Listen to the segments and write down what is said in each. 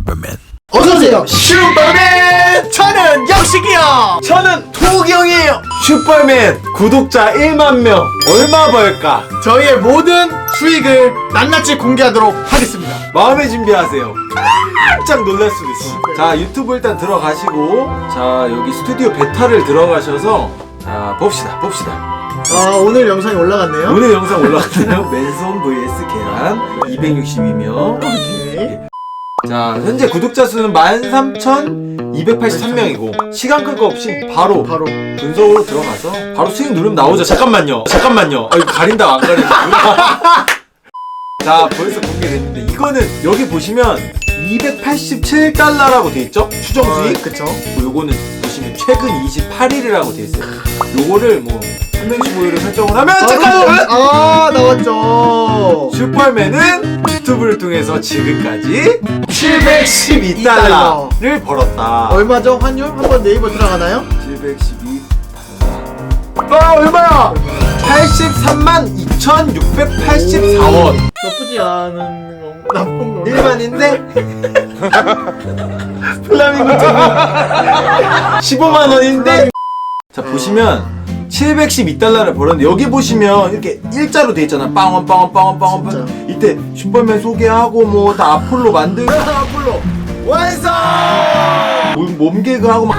Superman. 어서오세요 슈퍼맨 저는 영식이요 저는 도경이에요. 슈퍼맨 구독자 1만 명 얼마 벌까? 저희의 모든 수익을 낱낱이 공개하도록 하겠습니다 마음의 준비하세요. 깜짝 놀랄 수도 있어. 자 유튜브 일단 들어가시고 자 여기 스튜디오 베타를 들어가셔서 자 봅시다 봅시다. 아 오늘 영상이 올라갔네요 오늘 영상 올라갔네요. 맨손 vs 계란 262명. 오케이 자 현재 구독자 수는 13,283명이고 시간 끌 거 없이 바로 바로 분석으로 들어가서 바로 수익 누르면 나오죠. 잠깐만요. 잠깐만요. 아, 이거 가린다 안 가린다. 자 벌써 공개됐는데 이거는 여기 보시면 287달러라고 돼 있죠? 추정 수익. 아, 그쵸 요거는 보시면 최근 28일이라고 돼 있어요. 요거를 뭐 365일을 설정을 하면 잠깐만. 아 나왔죠 슈퍼맨은 유튜브를 통해서 지금까지 712달러를 벌었다. 얼마죠 환율? 한번 네이버 들어가나요? 712. 아 얼마야? 83만 2,684원. 나쁘지 않은 거 나쁜 거 일반인데 플라밍고 15만 원인데. 자 보시면 712달러를 벌었는데 여기 보시면 이렇게 일자로 돼 있잖아. 빵원 빵원 빵원 빵원. 빵원. 이때 슈퍼맨 소개하고 뭐 다 아폴로 만들고 아폴로. 완성. 몸- 몸개그 하고 막.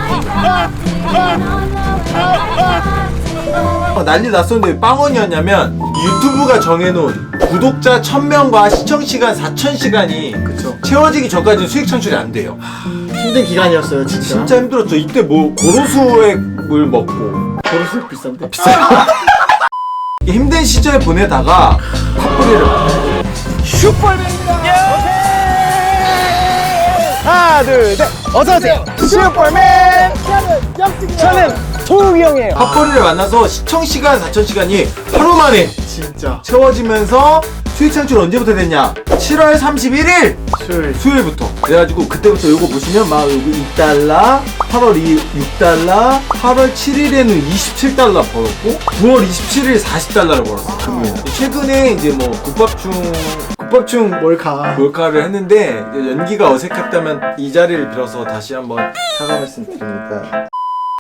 어, 난리 났었는데 왜 빵원이었냐면 유튜브가 정해놓은 구독자 1000명과 시청시간 4000시간이 그쵸. 채워지기 전까지는 수익 창출이 안 돼요. 힘든 기간이었어요 진짜. 진짜 힘들었죠. 이때 뭐 고로수액을 먹고 버릇이 비싼데? 힘든 시절 보내다가 팝뿌리를 하나 둘셋. 어서 오세요. 슈퍼맨! 저는 도욱이 형이에요. 팝뿌리를 만나서 시청 시간 4000시간이 하루 만에 진짜. 채워지면서 수익 창출 언제부터 됐냐? 7월 31일 술 수요일부터. 그래가지고 그때부터 요거 보시면 막 여기 2달러 8월 2, 6달러 8월 7일에는 27달러 벌었고 9월 27일 40달러를 벌었어. 금요일 최근에 이제 뭐 국밥충 국밥충 몰카. 몰카를 했는데 이제 연기가 어색했다면 이 자리를 빌어서 다시 한번 사과 말씀드립니다.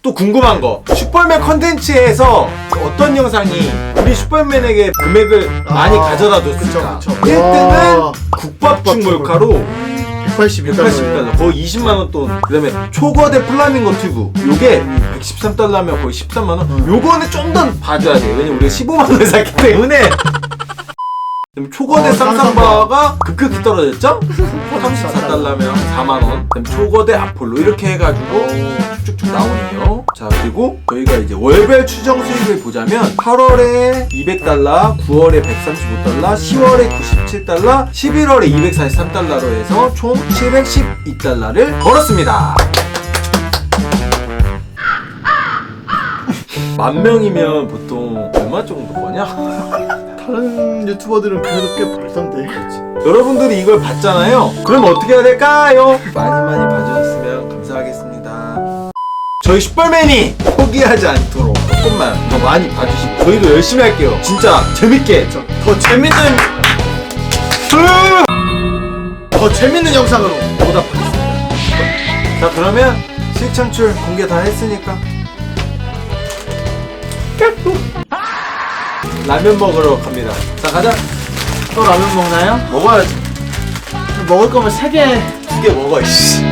또 궁금한 거. 슈퍼맨 컨텐츠에서 어떤 영상이 우리 슈퍼맨에게 금액을 많이 아, 가져다 줬을까? 그쵸, 그쵸. 1등은 와. 국밥충 국밥충 몰카로 181달러 180달러. 거의 20만원 돈. 그 다음에 초거대 플라밍고 튜브. 요게 113달러면 거의 13만원. 요거는 좀 더 봐줘야 돼. 왜냐면 우리가 15만원에 샀기 때문에. 그다음에 초거대 어, 쌍쌍바가 급격히 떨어졌죠? 34달러면 4만원. 그다음에 초거대 아폴로 이렇게 해가지고 쭉쭉쭉 나오네요 자 그리고 저희가 이제 월별 추정 수익을 보자면 8월에 200달러 9월에 135달러 10월에 97달러 11월에 243달러로 해서 총 712달러를 벌었습니다 만 명이면 보통 얼마 정도 버냐? 다른 유튜버들은 그래도 꽤 벌던데 여러분들이 이걸 봤잖아요. 그럼 어떻게 해야 될까요? 저희 슈퍼맨이 포기하지 않도록 조금만 더 많이 봐주시고 저희도 열심히 할게요. 진짜 재밌게. 더 재밌는 더 재밌는 영상으로 보답하겠습니다. 자 그러면 창출 공개 다 했으니까 라면 먹으러 갑니다. 자 가자. 또 라면 먹나요? 먹어야지. 먹을 거면 3개 두 개 먹어. 이씨.